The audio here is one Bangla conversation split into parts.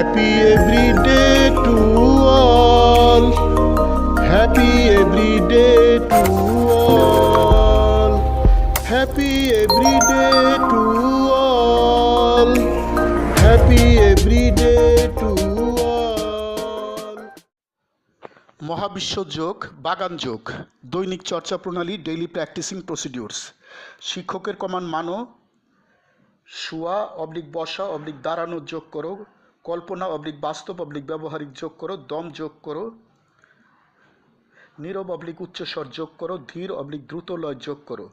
Happy every day to all. Happy every day to all. Happy every day to all. Happy every day to all. মহাবিশ্ব যোগ বাগান যোগ দৈনিক চর্চা প্রণালী ডেইলি প্র্যাকটিসিং প্রসিডিউরস শিক্ষকের কমান মানো শোয়া অবলিক বসা অবলিক দাঁড়ানো যোগ করো কল্পনা অবলিক বাস্তব অবলিক ব্যবহারিক যোগ করো দম যোগ করো নীরব অবলিক উচ্চস্বর যোগ করো ধীর অবলিক দ্রুত লয় যোগ করো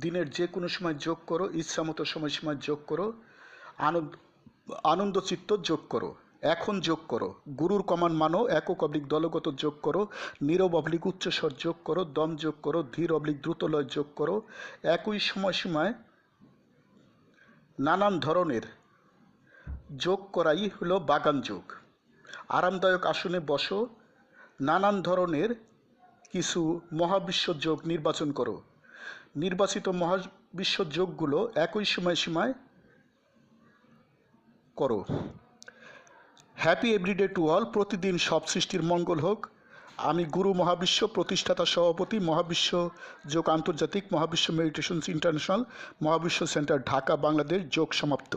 দিনের যে কোনো সময় যোগ করো ইচ্ছামতো সময়সীমায় যোগ করো আনন্দ আনন্দচিত্ত যোগ করো এখন যোগ করো গুরুর কমান মানো একক অবলিক দলগত যোগ করো নীরব অবলিক উচ্চস্বর যোগ করো দম যোগ করো ধীর অবলিক দ্রুত লয় যোগ করো একই সময়সীমায় নানান ধরনের যোগ করাই হলো বাগান যোগ। আরামদায়ক আসনে বসো, নানান ধরনের কিছু মহাবিশ্ব যোগ নির্বাচন করো। নির্বাচিত মহাবিশ্ব যোগগুলো একই সময় সীমায় করো। হ্যাপি এভরিডে টু অল, প্রতিদিন সব সৃষ্টির মঙ্গল হোক। আমি গুরু মহাবিশ্ব, প্রতিষ্ঠাতা সভাপতি মহাবিশ্ব যোগ আন্তর্জাতিক মহাবিশ্ব মেডিটেশনস ইন্টারন্যাশনাল মহাবিশ্ব সেন্টার, ঢাকা, বাংলাদেশ, যোগ সমাপ্ত।